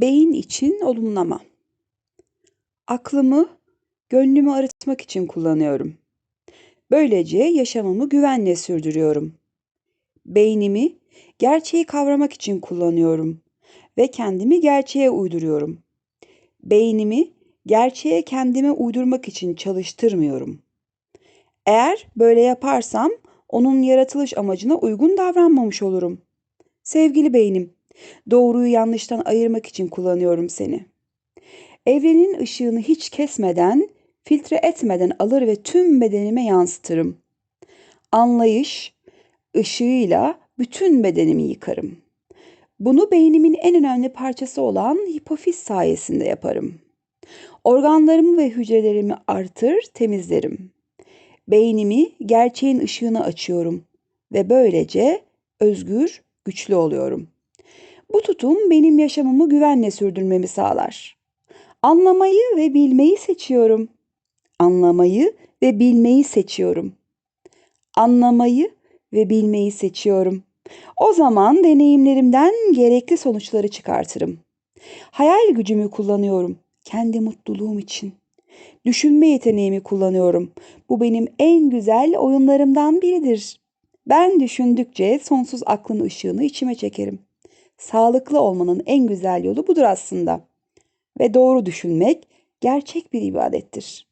Beyin için olumlama. Aklımı, gönlümü arıtmak için kullanıyorum. Böylece yaşamımı güvenle sürdürüyorum. Beynimi gerçeği kavramak için kullanıyorum ve kendimi gerçeğe uyduruyorum. Beynimi gerçeğe kendime uydurmak için çalıştırmıyorum. Eğer böyle yaparsam onun yaratılış amacına uygun davranmamış olurum. Sevgili beynim, doğruyu yanlıştan ayırmak için kullanıyorum seni. Evrenin ışığını hiç kesmeden, filtre etmeden alır ve tüm bedenime yansıtırım. Anlayış ışığıyla bütün bedenimi yıkarım. Bunu beynimin en önemli parçası olan hipofiz sayesinde yaparım. Organlarımı ve hücrelerimi artır, temizlerim. Beynimi gerçeğin ışığına açıyorum ve böylece özgür, güçlü oluyorum. Bu tutum benim yaşamımı güvenle sürdürmemi sağlar. Anlamayı ve bilmeyi seçiyorum. Anlamayı ve bilmeyi seçiyorum. Anlamayı ve bilmeyi seçiyorum. O zaman deneyimlerimden gerekli sonuçları çıkartırım. Hayal gücümü kullanıyorum kendi mutluluğum için. Düşünme yeteneğimi kullanıyorum. Bu benim en güzel oyunlarımdan biridir. Ben düşündükçe sonsuz aklın ışığını içime çekerim. Sağlıklı olmanın en güzel yolu budur aslında. Ve doğru düşünmek gerçek bir ibadettir.